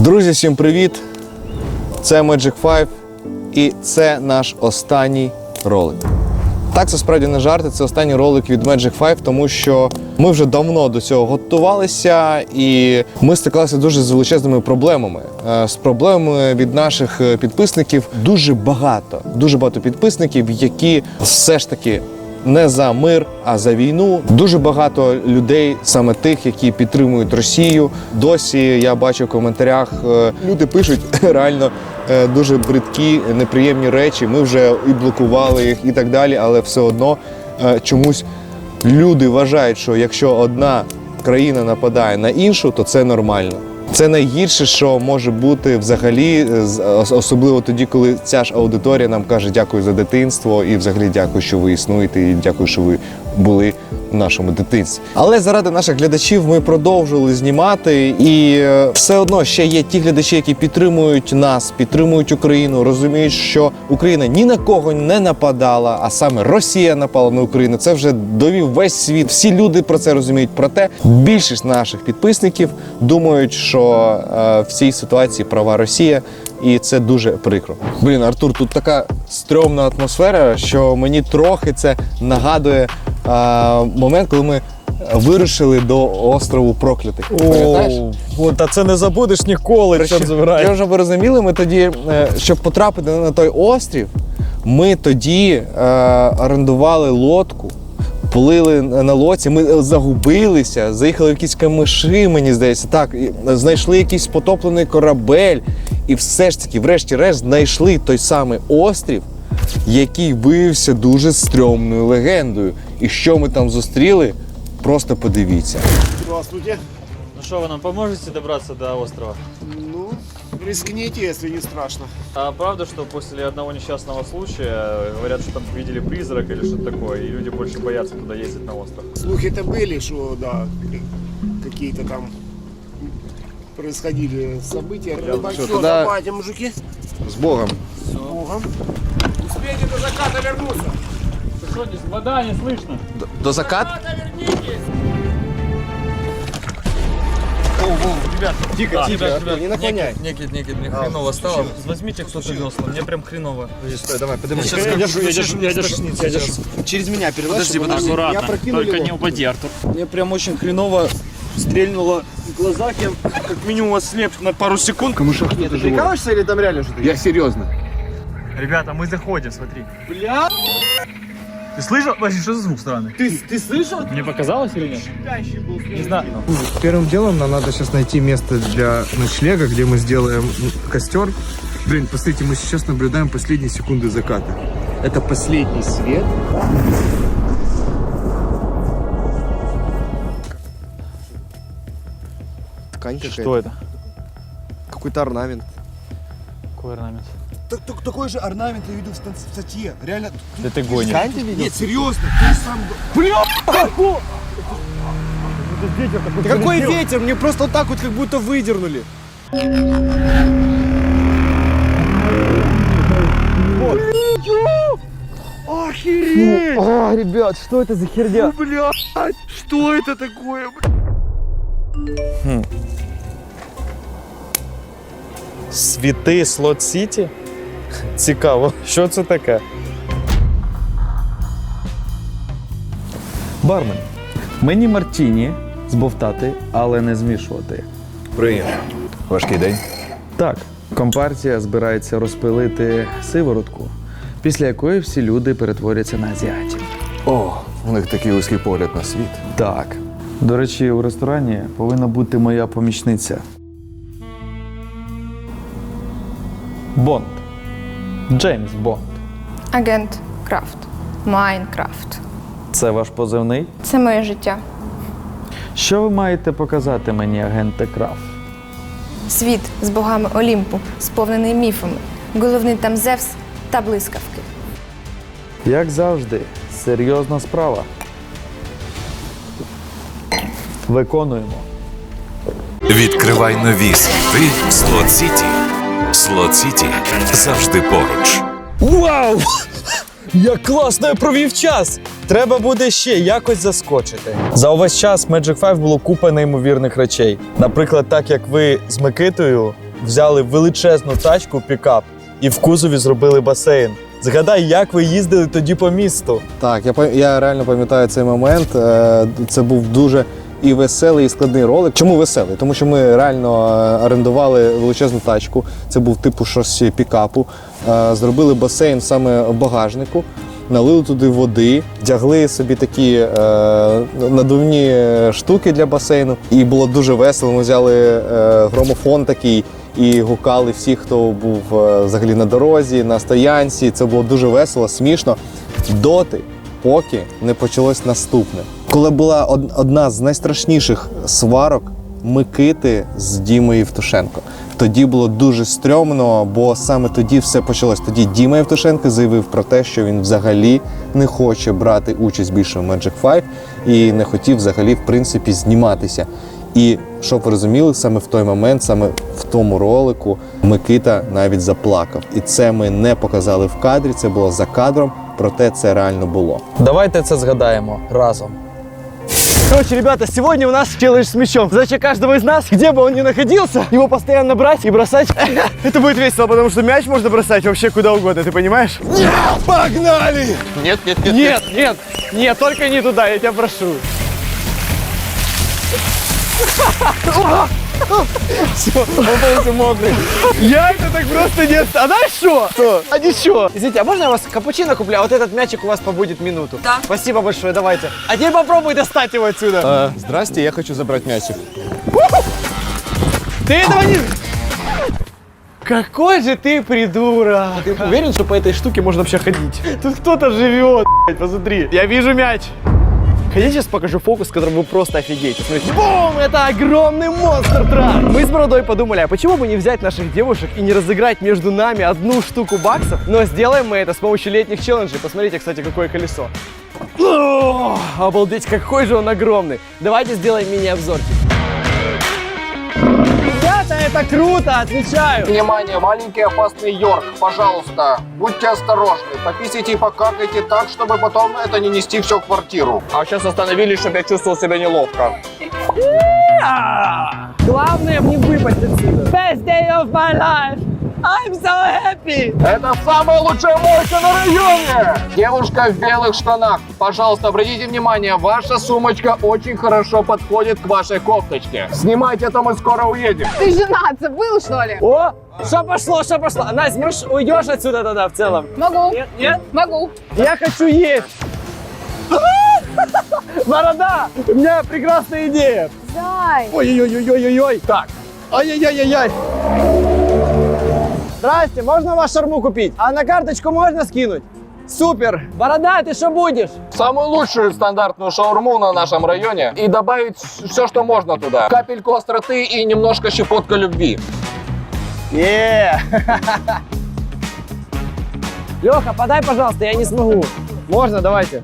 Друзі, всім привіт! Це Magic 5 і це наш останній ролик. Так, це справді не жарти, це останній ролик від Magic 5, тому що ми вже давно до цього готувалися, і ми стикалися дуже з величезними проблемами. Е, З проблемами від наших е, підписників дуже багато, дуже багато підписників, які все ж таки не за мир, а за війну. Дуже багато людей, саме тих, які підтримують Росію. Досі я бачу в коментарях, е, люди пишуть реально е, дуже бридкі, неприємні речі. Ми вже і блокували їх, і так далі, але все одно е, чомусь люди вважають, що якщо одна країна нападає на іншу, то це нормально. Це найгірше, що може бути взагалі, е, з- особливо тоді, коли ця ж аудиторія нам каже дякую за дитинство і взагалі дякую, що ви існуєте, і дякую, що ви були в нашому дитинстві. Але заради наших глядачів ми продовжили знімати, і е, все одно ще є ті глядачі, які підтримують нас, підтримують Україну, розуміють, що Україна ні на кого не нападала, а саме Росія напала на Україну. Це вже довів весь світ. Всі люди про це розуміють. Проте більшість наших підписників думають, що е, в цій ситуації права Росія, і це дуже прикро. Блін, Артур, тут така стрьомна атмосфера, що мені трохи це нагадує момент, коли ми вирушили до острову проклятих. Пам'ятаєш? О, та це не забудеш ніколи, забирай. Я вже ви розуміли, ми тоді, е, щоб потрапити на той острів, ми тоді е, орендували лодку, плили на лодці, ми е, загубилися, заїхали в якісь камиші, мені здається, так, і знайшли якийсь потоплений корабель, і все ж таки, врешті-решт, знайшли той самий острів, який виявився дуже стрьомною легендою. І що ми там зустріли, просто подивіться. Здравствуйте. Ну що, ви нам поможете добратися до острова? Ну, рискните, если не страшно. А правда, что после одного несчастного случая э, говорят, что там видели призрак или что-то такое, и люди больше боятся туда ездить на остров? Слухи-то были, что, да, какие-то там происходили события. Я- Рыбак, всё, всё, тогда- давайте, мужики. З Богом! С Богом. Успейте до заката вернуться. Что, вода не слышно? До закат? Тихо, тихо, не наклоняй. Некит, некит, мне хреново стало. Возьмите кто-то весла, мне прям хреново. Стой, давай, поднимай. Я держу, я держу, я держу. Я держу. Через меня перелазь, Подожди, чтобы подожди. Аккуратно, Я прокинул только его. не упади, Артур. Мне прям очень хреново стрельнуло в глазах. Я как минимум ослеп на пару секунд. Ты прикалываешься или там реально что-то? Я серьезно. Ребята, мы заходим, смотри. Бля! Ты слышал? Вообще, что за звук странный? Ты, ты слышал? Мне показалось или нет? Не знаю. Первым делом нам надо сейчас найти место для ночлега, где мы сделаем костер. Блин, посмотрите, мы сейчас наблюдаем последние секунды заката. Это последний свет. Ткань какая-то. Что это? Какой-то орнамент. Какой орнамент? Так, так- такой же орнамент я видел в стан- в статье. Реально. Да ты гонишь. Ткань ты видел? Нет, серьезно, ты сам... Да какой ветер? Мне просто вот так вот как будто выдернули. Охереть! А, ребят, что это за херня? Блядь, что это такое? Світи Слот Сіті? Цікаво, що це таке? Бармен. Мені мартіні збовтати, але не змішувати. Приємно. Важкий день. Так, компартія збирається розпилити сиворотку, після якої всі люди перетворяться на азіатів. О, у них такий вузький погляд на світ. Так. До речі, у ресторані повинна бути моя помічниця. Бонд. Джеймс Бонд. Агент Крафт. Майнкрафт. Це ваш позивний? Це моє життя. Що ви маєте показати мені, агенте Краф? Світ з богами Олімпу, сповнений міфами. Головний там Зевс та блискавки. Як завжди, серйозна справа. Виконуємо. Відкривай нові світи в Слот Сіті. Слот Сіті завжди поруч. Вау! Як класно я провів час! Треба буде ще якось заскочити. За увесь час Magic 5 було купа неймовірних речей. Наприклад, так як ви з Микитою взяли величезну тачку пікап і в кузові зробили басейн. Згадай, як ви їздили тоді по місту. Так, я, я реально пам'ятаю цей момент. Е, Це був дуже і веселий, і складний ролик. Чому веселий? Тому що ми реально е, орендували величезну тачку. Це був типу щось пікапу. Е, Зробили басейн саме в багажнику. Налили туди води, вдягли собі такі е, надувні штуки для басейну, і було дуже весело. Ми взяли е, громофон такий і гукали всіх, хто був е, взагалі на дорозі, на стоянці. Це було дуже весело, смішно. Доти, поки не почалось наступне. Коли була одна з найстрашніших сварок Микити з Дімою Євтушенко. Тоді було дуже стрьомно, бо саме тоді все почалось. Тоді Діма Євтушенко заявив про те, що він взагалі не хоче брати участь більше в Magic 5 і не хотів взагалі, в принципі, зніматися. І щоб ви розуміли, саме в той момент, саме в тому ролику, Микита навіть заплакав. І це ми не показали в кадрі, це було за кадром, проте це реально було. Давайте це згадаємо разом. Короче, ребята, сегодня у нас челлендж с мячом. Задача каждого из нас, где бы он ни находился, его постоянно брать и бросать. Это будет весело, потому что мяч можно бросать вообще куда угодно, ты понимаешь? Погнали! Нет, нет, нет. Нет, нет, нет, только не туда, я тебя прошу. Все, он полностью мокрый. Я это так просто не. А знаешь что? Что? А ничего. Извините, а можно я вас капучино куплю? А вот этот мячик у вас побудет минуту. Да. Спасибо большое, давайте. А теперь попробуй достать его отсюда. Здрасте, я хочу забрати м'ячик. Ты этого не... Какой же ты придурок! Ты уверен, что по этой штуке можно вообще ходить? Тут кто-то живет, блядь, посмотри. Я вижу мяч. Хотите, сейчас покажу фокус, с которым вы просто офигеете. Смотрите. Бум! Это огромный монстр трак! Мы с Бородой подумали, а почему бы не взять наших девушек и не разыграть между нами одну штуку баксов? Но сделаем мы это с помощью летних челленджей. Посмотрите, кстати, какое колесо. О, обалдеть, какой же он огромный. Давайте сделаем мини-обзорчик. Это круто, отвечаю. Внимание, маленький опасный Йорк, пожалуйста, будьте осторожны, пописайте и покакайте так, чтобы потом это не нести все в квартиру. А сейчас остановились, чтобы я чувствовал себя неловко. Главное мне выпасть отсюда. Best day of my life. I'm so happy. Это самая лучшая мойка на районе! Девушка в белых штанах, пожалуйста, обратите внимание, ваша сумочка очень хорошо подходит к вашей кофточке. Снимайте, это мы скоро уедем. Ты женат, забыл, что ли? О, что пошло, что пошло. Настя, можешь уйдешь отсюда тогда в целом? Могу. Нет, нет? Могу. Я хочу есть. Борода, у меня прекрасная идея. Зай. Ой-ой-ой-ой-ой-ой. Так. Ай-яй-яй-яй-яй. Здрасте, можно вас шарму купить? А на карточку можно скинуть? Супер. Борода, ты что будешь? Самую лучшую стандартную шаурму на нашем районе и добавить все, что можно туда. Капельку остроты и немножко щепотка любви. Е. Леха, подай, пожалуйста, я не смогу. Можно, давайте.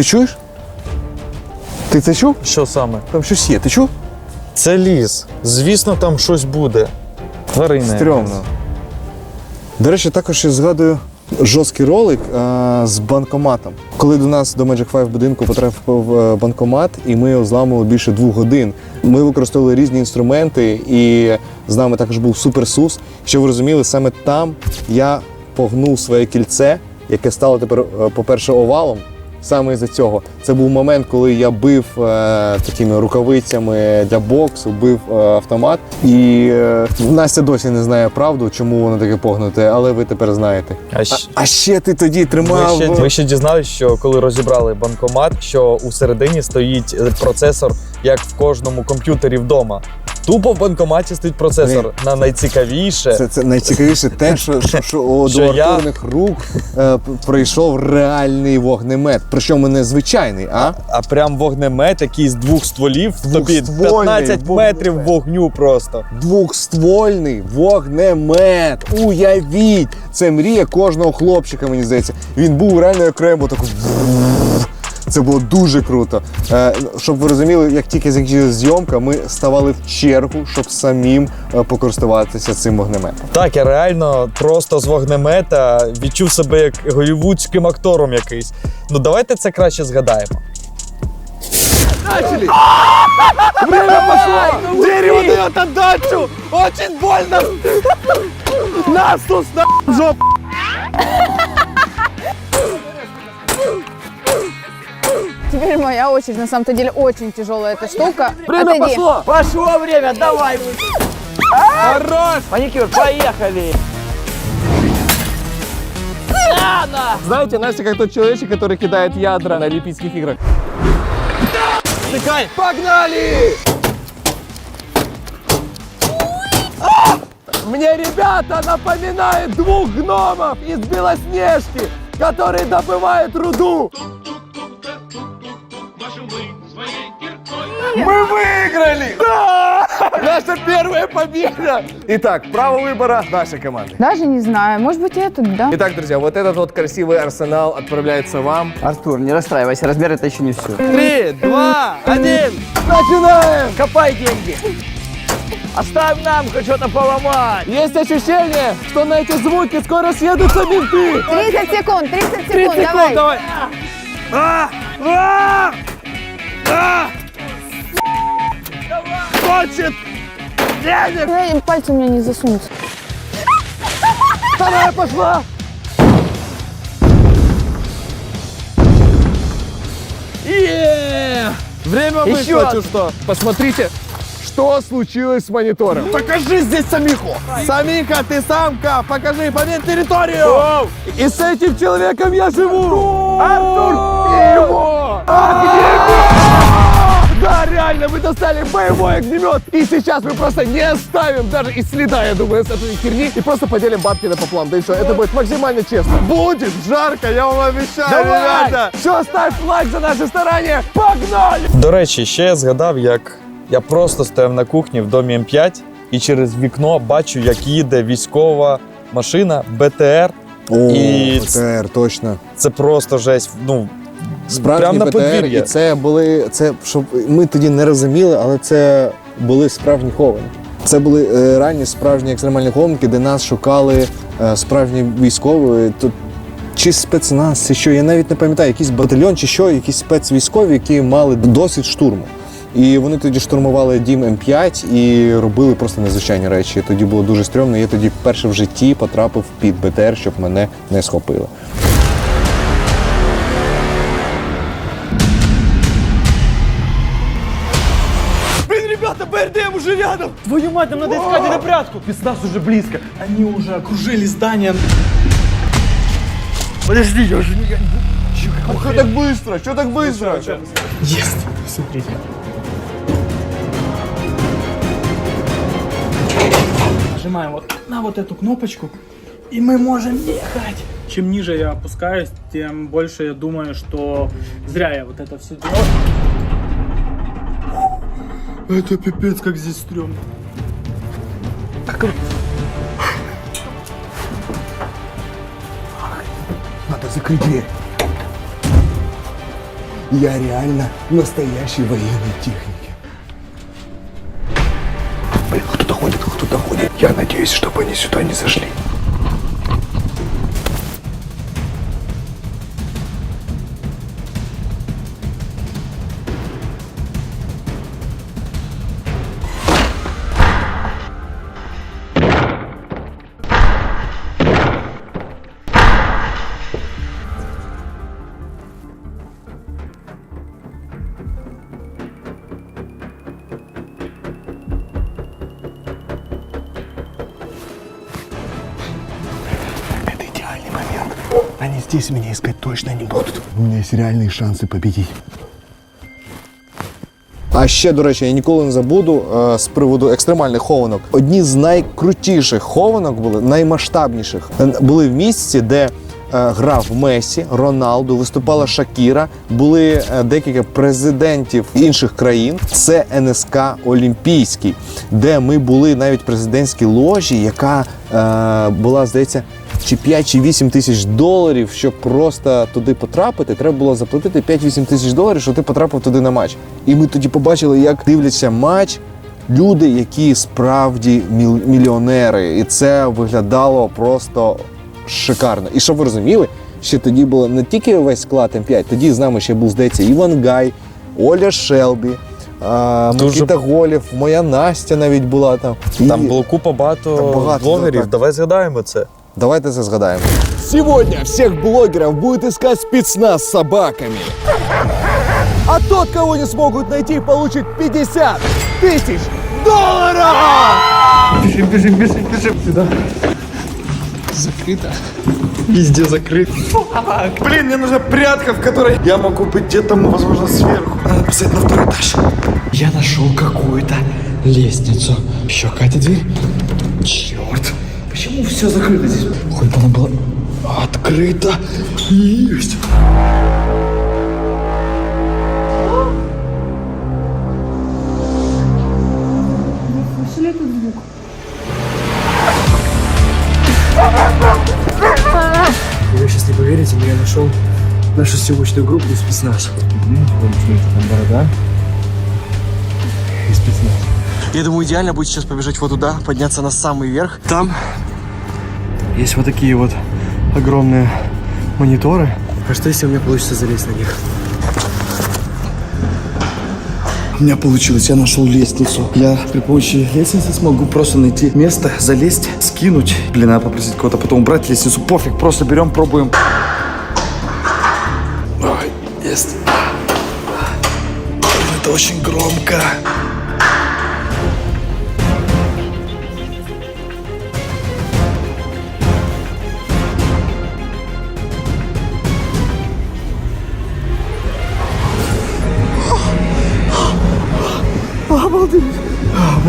Ти чуєш? Ти це чув? Що саме? Там щось є, ти чув? Це ліс. Звісно, там щось буде. Тварини. Стрьомно. До речі, також я згадую жорсткий ролик а, з банкоматом. Коли до нас до Magic 5 будинку потрапив е, банкомат, і ми його зламали більше двох годин. Ми використовували різні інструменти, і з нами також був суперсус. Що ви розуміли, саме там я погнув своє кільце, яке стало тепер, е, по-перше, овалом. Саме із-за цього. Це був момент, коли я бив е, такими рукавицями для боксу, бив е, автомат. І е, Настя досі не знає правду, чому воно таке погнуте, але ви тепер знаєте. А, щ- А ще ти тоді тримав. ви, ще, ви ще дізнались, що коли розібрали банкомат, що у середині стоїть е, процесор, як в кожному комп'ютері вдома. Тупо в банкоматі стоїть процесор на найцікавіше. Це, це найцікавіше те, що, що, що у Що я- рук е, п- пройшов реальний вогнемет. Причому не звичайний, а? А прям вогнемет, який з двох стволів тобі Двохствольний 15 метрів вогнемет. вогню просто. Двохствольний вогнемет. Уявіть! Це мрія кожного хлопчика, мені здається. Він був реально окремо такий. Це було дуже круто. Е, щоб ви розуміли, як тільки закінчилася зйомка, ми ставали в чергу, щоб самим е, покористуватися цим вогнеметом. Так, я реально просто з вогнемета відчув себе як голівудським актором якийсь. Ну давайте це краще згадаємо. Время пошло! Дерево дает отдачу! Очень больно! Нас тут на жопу! Теперь моя очередь. На самом-то деле очень тяжелая эта штука. Время Отойди. пошло! Пошло время, давай! Хорош! Маникюр, поехали! Знаете, Настя как тот человечек, который кидает ядра на Олимпийских играх. Стыкай! Погнали! А! Мне ребята напоминают двух гномов из Белоснежки, которые добывают руду. Мы выиграли! Да! Наша первая победа! Итак, право выбора нашей команды. Даже не знаю. Может быть, этот, да? Итак, друзья, вот этот вот красивый арсенал отправляется вам. Артур, не расстраивайся, размер это еще не все. Три, два, один, начинаем! Копай деньги! Оставь нам хоть что-то поломать! Есть ощущение, что на эти звуки скоро съедутся менты! 30 секунд, 30 секунд, 30 секунд, давай. давай! А! А! А! Хочет денег! Эй, Пальцы у меня не засунутся. Вторая пошла! Е! Время вышло, чё что? Посмотрите, что случилось с монитором. Покажи здесь Самиху. Самиха, ты самка, покажи, поверь территорию. И с этим человеком я живу. Артур, его! Да, реально, мы достали боевой огнемет. И сейчас мы просто не оставим даже и следа, я думаю, с этой херни. И просто поделим бабки на пополам. Да и что, это будет максимально честно. Будет жарко, я вам обещаю, ребята. Все, ставь лайк за наши старания. Погнали! До речі, ще я згадав, як я просто стояв на кухні в домі М5 і через вікно бачу, як їде військова машина БТР. О, І БТР, точно. Це просто жесть. Ну, Справжні прямо на подвір'я. і це були це, щоб ми тоді не розуміли, але це були справжні хованки. Це були е, ранні справжні екстремальні хованки, де нас шукали е, справжні військові. Тут чи спецназ, чи що, я навіть не пам'ятаю, якийсь батальйон чи що, якісь спецвійськові, які мали досвід штурму. І вони тоді штурмували дім М5 і робили просто незвичайні речі. Тоді було дуже стрьомно. Я тоді вперше в житті потрапив під БТР, щоб мене не схопили. Твою мать, нам надо искать перепрятку! Спецназ уже близко. Они уже окружили здание. Подожди, я уже не... Что так быстро? Что так быстро? Есть! Смотрите. Нажимаем вот на вот эту кнопочку, и мы можем ехать. Чем ниже я опускаюсь, тем больше я думаю, что зря я вот это все делал. Это пипец, как здесь стрёмно. Надо закрыть дверь. Я реально настоящий военной техники. Блин, кто-то ходит, кто-то ходит. Я надеюсь, чтобы они сюда не зашли. Здесь меня искать точно не будут. У меня есть реальные шансы победить. А ще, до речі, я ніколи не забуду е, з приводу екстремальних хованок. Одні з найкрутіших хованок були, наймасштабніших, е, були в місці, де е, грав Месі, Роналду, виступала Шакіра, були е, декілька президентів інших країн. Це НСК Олімпійський, де ми були навіть в президентській ложі, яка е, була, здається, чи 5 чи 8 тисяч доларів, щоб просто туди потрапити. Треба було заплатити 5-8 тисяч доларів, щоб ти потрапив туди на матч. І ми тоді побачили, як дивляться матч люди, які справді мільйонери. І це виглядало просто шикарно. І щоб ви розуміли, ще тоді було не тільки весь склад М5, тоді з нами ще був, здається, Іван Гай, Оля Шелбі. А, Дуже- Микита Голєв, моя Настя навіть була там. Там І- було купа багато, багато, блогерів. так. Давай згадаємо це. Давайте це згадаємо. Сегодня всех блогеров будет искать спецназ с собаками. А тот, кого не смогут найти, получит 50 тысяч долларов! Бежим, бежим, бежим, бежим сюда. Закрыто. Везде закрыто. Блин, мне нужна прятка, в которой я могу быть где-то, возможно, сверху. Надо поставить на второй этаж. Я нашел какую-то лестницу. Еще какая-то дверь. Черт. Все закрыто здесь? Хоть бы она была открыта. Есть. Слышали этот звук? Вы сейчас не поверите, но я нашел нашу съемочную группу и спецназ. Там борода и спецназ. Я думаю, идеально будет сейчас побежать вот туда, подняться на самый верх. Там есть вот такие вот огромные мониторы. А что если у меня получится залезть на них? У меня получилось, я нашел лестницу. Я при помощи лестницы смогу просто найти место, залезть, скинуть. Блин, надо попросить кого-то потом убрать лестницу. Пофиг, просто берем, пробуем. Ой, есть. Это очень громко.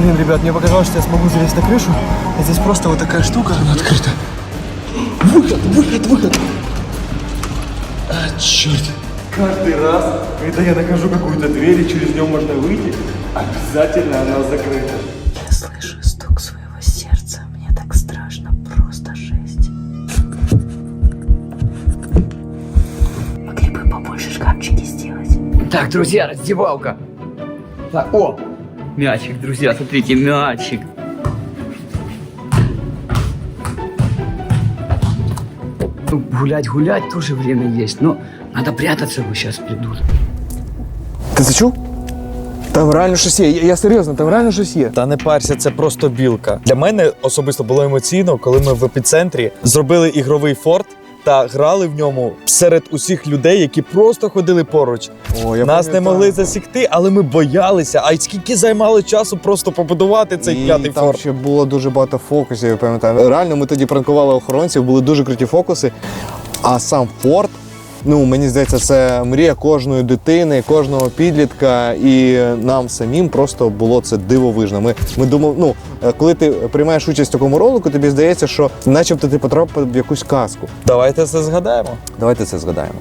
Блин, ребят, мне показалось, что я смогу залезть на крышу. А здесь просто вот такая штука, она открыта. Выход, выход, выход. А, черт. Каждый раз, когда я нахожу какую-то дверь и через нее можно выйти, обязательно она закрыта. Я слышу стук своего сердца. Мне так страшно, просто жесть. Могли бы побольше шкафчики сделать. Так, друзья, раздевалка. Так, о, мячик, друзья, смотрите, мячик. Ну, гулять, гулять тоже время есть, но надо прятаться, вы сейчас придут. Ти це чув? Там реально щось є. Я, я серйозно, там реально щось є. Та не парся, це просто білка. Для мене особисто було емоційно, коли ми в епіцентрі зробили ігровий форт та грали в ньому серед усіх людей, які просто ходили поруч. О, я Нас не пам'ятаю. могли засікти, але ми боялися. А й скільки займало часу просто побудувати цей І п'ятий там форт. ще було дуже багато фокусів, я пам'ятаю. Реально, ми тоді пранкували охоронців, були дуже круті фокуси. А сам форт, ну мені здається, це мрія кожної дитини, кожного підлітка, і нам самим просто було це дивовижно. Ми, ми думали, ну е, коли ти приймаєш участь в такому ролику, тобі здається, що начебто ти потрапив в якусь казку. Давайте це згадаємо. Давайте це згадаємо.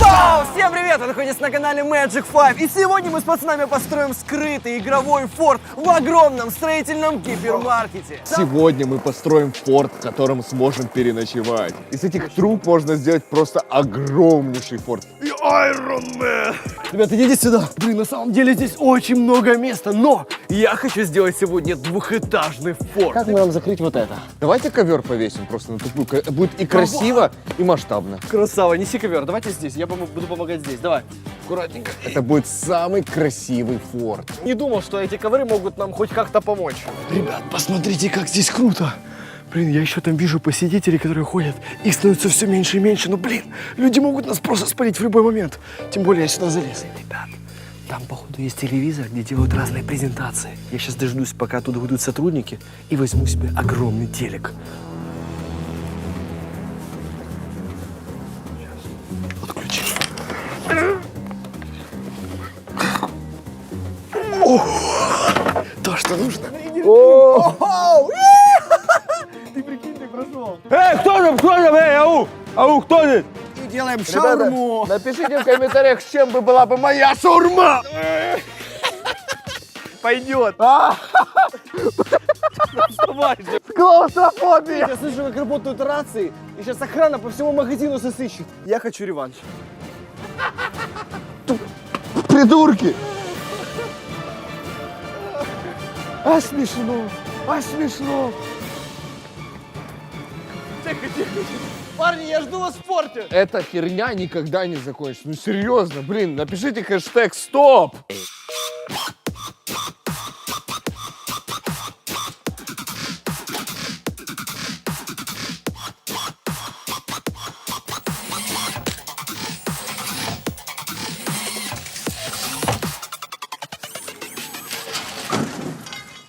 Вау! Всем привет! Вы находитесь на канале Magic 5. И сегодня мы с пацанами построим скрытый игровой форт в огромном строительном гипермаркете. Сегодня мы построим форт, в котором сможем переночевать. Из этих труб можно сделать просто огромнейший форт. Ребята, идите сюда. Блин, на самом деле здесь очень много места, но я хочу сделать сегодня двухэтажный форт. Как мы нам закрыть вот это? Давайте ковер повесим просто на тупую. Будет и красиво, и масштабно. Красава, неси ковер. Давайте здесь. Я пом- буду помогать здесь. Давай. Аккуратненько. Это будет самый красивый форт. Не думал, что эти ковры могут нам хоть как-то помочь. Ребят, посмотрите, как здесь круто. Блин, я еще там вижу посетителей, которые ходят. Их становится все меньше и меньше. Но, блин, люди могут нас просто спалить в любой момент. Тем более я сюда залез. Ребят, там, походу, есть телевизор, где делают разные презентации. Я сейчас дождусь, пока оттуда выйдут сотрудники, и возьму себе огромный телек. То, что нужно. Ты прикинь, ты прошел. Эй, кто там, кто там, эй, ау, ау, кто здесь? Делаем шаурму. Напишите в комментариях, с чем бы была бы моя шаурма. Пойдет. Клаустрофобия! Я слышу, как работают рации, и сейчас охрана по всему магазину сосыщет. Я хочу реванш. Придурки! А смешно, а смешно. Тихо, тихо, тихо. Парни, я жду вас в спорте. Эта херня никогда не закончится. Ну серьезно, блин, напишите хэштег «Стоп».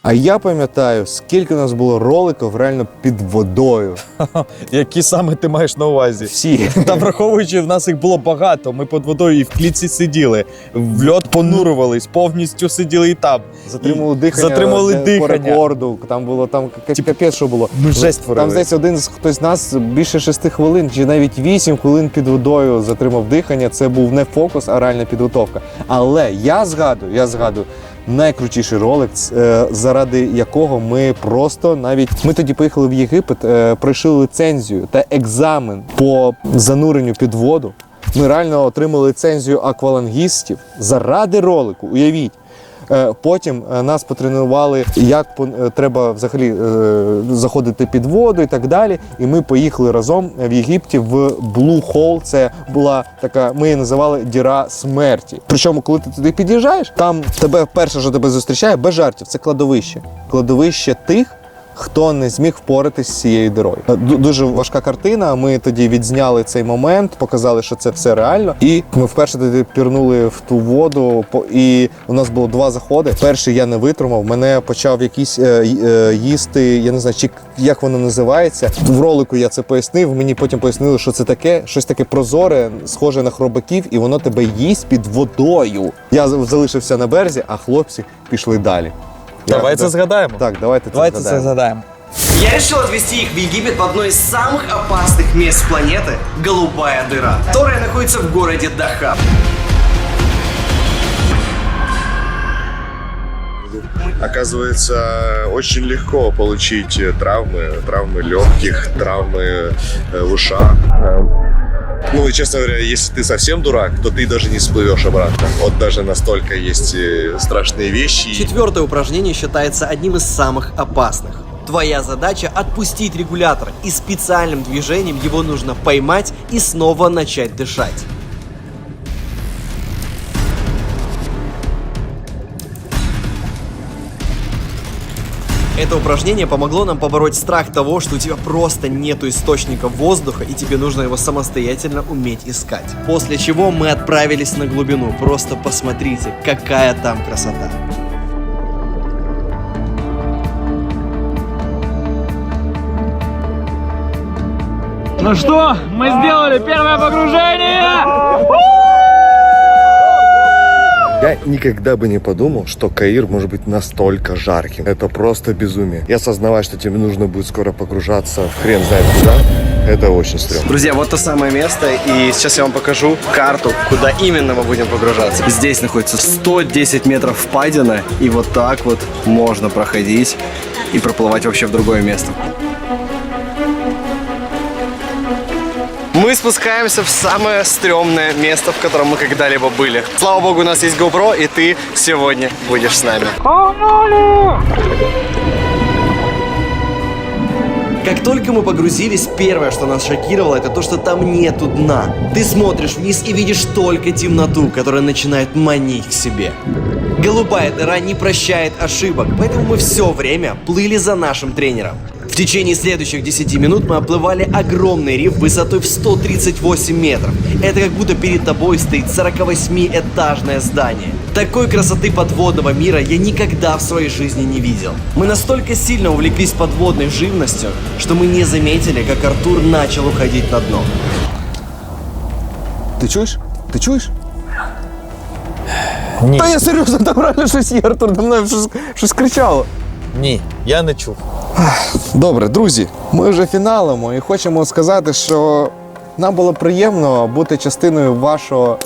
А я пам'ятаю, скільки у нас було роликів реально під водою. Які саме ти маєш на увазі? Всі. Та враховуючи, в нас їх було багато. Ми під водою і в клітці сиділи, в льот понурювались, повністю сиділи і там. Затримували дихання. Затримували По дихання. рекорду. Там було там ка- капець, що було. Ми жесть творили. Там, здається, один з хтось з нас більше шести хвилин, чи навіть вісім хвилин під водою затримав дихання. Це був не фокус, а реальна підготовка. Але я згадую, я згадую. Найкрутіший ролик, е, заради якого ми просто навіть ми тоді поїхали в Єгипет, е, пройшли лицензію та екзамен по зануренню під воду. Ми реально отримали ліцензію аквалангістів заради ролику. Уявіть. Е, Потім е, нас потренували, як е, треба взагалі заходити під воду і так далі. І ми поїхали разом в Єгипті в Blue Hole. Це була така, ми її називали діра смерті. Причому, коли ти туди під'їжджаєш, там тебе перше, що тебе зустрічає, без жартів, це кладовище. Кладовище тих. Хто не зміг впоратись з цією дирою. Е, Дуже важка картина. Ми тоді відзняли цей момент, показали, що це все реально. І ми вперше тоді пірнули в ту воду. І у нас було два заходи. Перший я не витримав. Мене почав якийсь е, е, їсти. Я не знаю, чи як воно називається. В ролику я це пояснив. Мені потім пояснили, що це таке, щось таке прозоре, схоже на хробаків, і воно тебе їсть під водою. Я залишився на березі, а хлопці пішли далі. Давай Я- це згадаємо. Так, давайте це Давайте це згадаємо. згадаємо. Я решил отвезти их в Египет в одно из самых опасных мест планеты – Голубая дыра, которая находится в городе Дахаб. Оказывается, очень легко получить э, травмы, травмы легких, травмы э, в ушах. Ну и, честно говоря, если ты совсем дурак, то ты даже не всплывешь обратно. Вот даже настолько есть э, страшные вещи. Четвертое упражнение считается одним из самых опасных. Твоя задача отпустить регулятор, и специальным движением его нужно поймать и снова начать дышать. Это упражнение помогло нам побороть страх того, что у тебя просто нету источника воздуха и тебе нужно его самостоятельно уметь искать. После чего мы отправились на глубину. Просто посмотрите, какая там красота. Ну что, мы сделали первое погружение! Я никогда бы не подумал, что Каир может быть настолько жарким. Это просто безумие. И осознавать, что тебе нужно будет скоро погружаться в хрен знает куда, это очень стрёмно. Друзья, вот то самое место, и сейчас я вам покажу карту, куда именно мы будем погружаться. Здесь находится 110 метров впадина, и вот так вот можно проходить и проплывать вообще в другое место. Мы спускаемся в самое стрёмное место, в котором мы когда-либо были. Слава богу, у нас есть GoPro, и ты сегодня будешь с нами. Как только мы погрузились, первое, что нас шокировало, это то, что там нету дна. Ты смотришь вниз и видишь только темноту, которая начинает манить к себе. Голубая дыра не прощает ошибок, поэтому мы все время плыли за нашим тренером В течение следующих 10 минут мы оплывали огромный риф высотой в 138 метров. Это как будто перед тобой стоит 48-этажное здание. Такой красоты подводного мира я никогда в своей жизни не видел. Мы настолько сильно увлеклись подводной живностью, что мы не заметили, как Артур начал уходить на дно. Ти чуєш? Ти чуєш? Ні. Та я серйозно, там реально щось є, Артур, там навіть щось, щось кричало. Ні, я не чув. Добре, друзі, ми вже фіналимо і хочемо сказати, що нам було приємно бути частиною вашого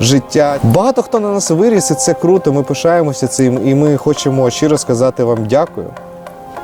життя. Багато хто на нас виріс, і це круто. Ми пишаємося цим, і ми хочемо щиро сказати вам дякую.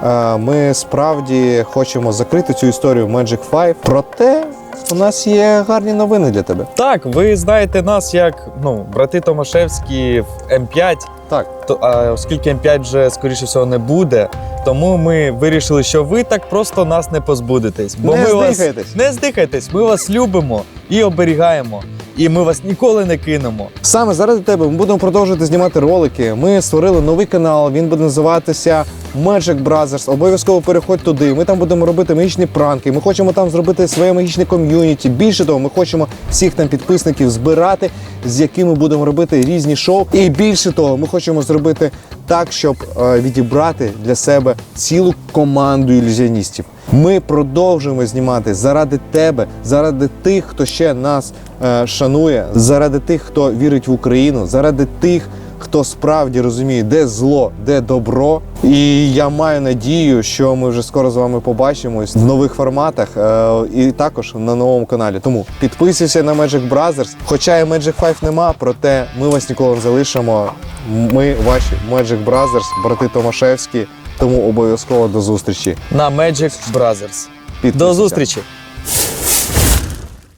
е, ми справді хочемо закрити цю історію Magic 5. Проте у нас є гарні новини для тебе. Так, ви знаєте нас як ну, брати Томашевські в М5. Так. То, а оскільки М5 вже, скоріше всього, не буде, тому ми вирішили, що ви так просто нас не позбудетесь. Бо Не ми вас не здихайтесь, ми вас любимо і оберігаємо. І ми вас ніколи не кинемо. Саме заради тебе ми будемо продовжувати знімати ролики. Ми створили новий канал. Він буде називатися Magic Brothers. Обов'язково переходь туди. Ми там будемо робити магічні пранки. Ми хочемо там зробити своє магічне ком'юніті. Більше того, ми хочемо всіх там підписників збирати, з якими будемо робити різні шоу. І більше того, ми хочемо зробити так, щоб е, відібрати для себе цілу команду ілюзіоністів. Ми продовжуємо знімати заради тебе, заради тих, хто ще нас е, шанує, заради тих, хто вірить в Україну, заради тих, хто справді розуміє, де зло, де добро. І я маю надію, що ми вже скоро з вами побачимось в нових форматах е, і також на новому каналі. Тому підписуйся на Magic Brothers. Хоча і Magic 5 нема, проте ми вас ніколи не залишимо. Ми ваші Magic Brothers, брати Томашевські. Тому обов'язково до зустрічі. На Magic Brothers. До зустрічі!